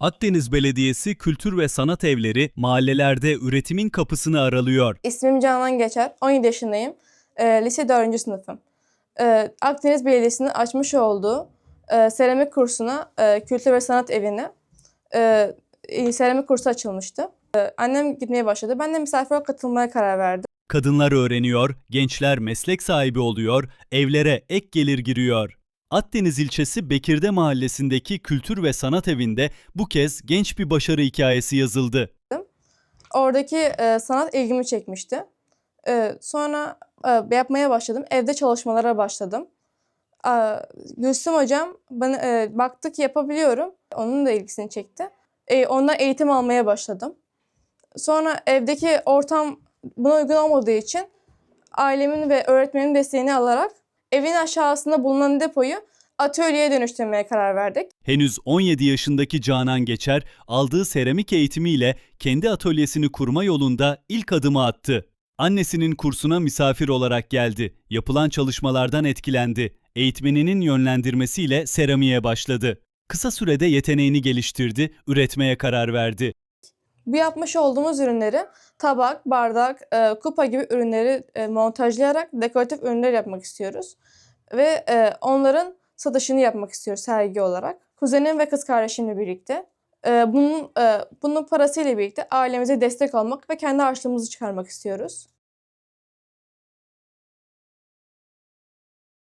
Akdeniz Belediyesi Kültür ve Sanat Evleri mahallelerde üretimin kapısını aralıyor. İsmim Canan Geçer, 17 yaşındayım. Ee, lise 4. sınıfım. Ee, Akdeniz Belediyesi'nin açmış olduğu e, seramik kursuna, e, Kültür ve Sanat Evi'ne e, e, seramik kursu açılmıştı. E, annem gitmeye başladı. Ben de misafir olarak katılmaya karar verdim. Kadınlar öğreniyor, gençler meslek sahibi oluyor, evlere ek gelir giriyor. Akdeniz ilçesi Bekirde mahallesindeki Kültür ve Sanat Evi'nde bu kez genç bir başarı hikayesi yazıldı. Oradaki e, sanat ilgimi çekmişti. E, sonra e, yapmaya başladım. Evde çalışmalara başladım. E, Gülsüm hocam bana e, baktı ki yapabiliyorum. Onun da ilgisini çekti. E, ondan eğitim almaya başladım. Sonra evdeki ortam buna uygun olmadığı için ailemin ve öğretmenin desteğini alarak evin aşağısında bulunan depoyu atölyeye dönüştürmeye karar verdik. Henüz 17 yaşındaki Canan Geçer aldığı seramik eğitimiyle kendi atölyesini kurma yolunda ilk adımı attı. Annesinin kursuna misafir olarak geldi. Yapılan çalışmalardan etkilendi. Eğitmeninin yönlendirmesiyle seramiğe başladı. Kısa sürede yeteneğini geliştirdi, üretmeye karar verdi. Bu yapmış olduğumuz ürünleri tabak, bardak, e, kupa gibi ürünleri e, montajlayarak dekoratif ürünler yapmak istiyoruz. Ve e, onların satışını yapmak istiyoruz sergi olarak. Kuzenim ve kız kardeşimle birlikte. E, bunun, e, bunun parasıyla birlikte ailemize destek olmak ve kendi harçlığımızı çıkarmak istiyoruz.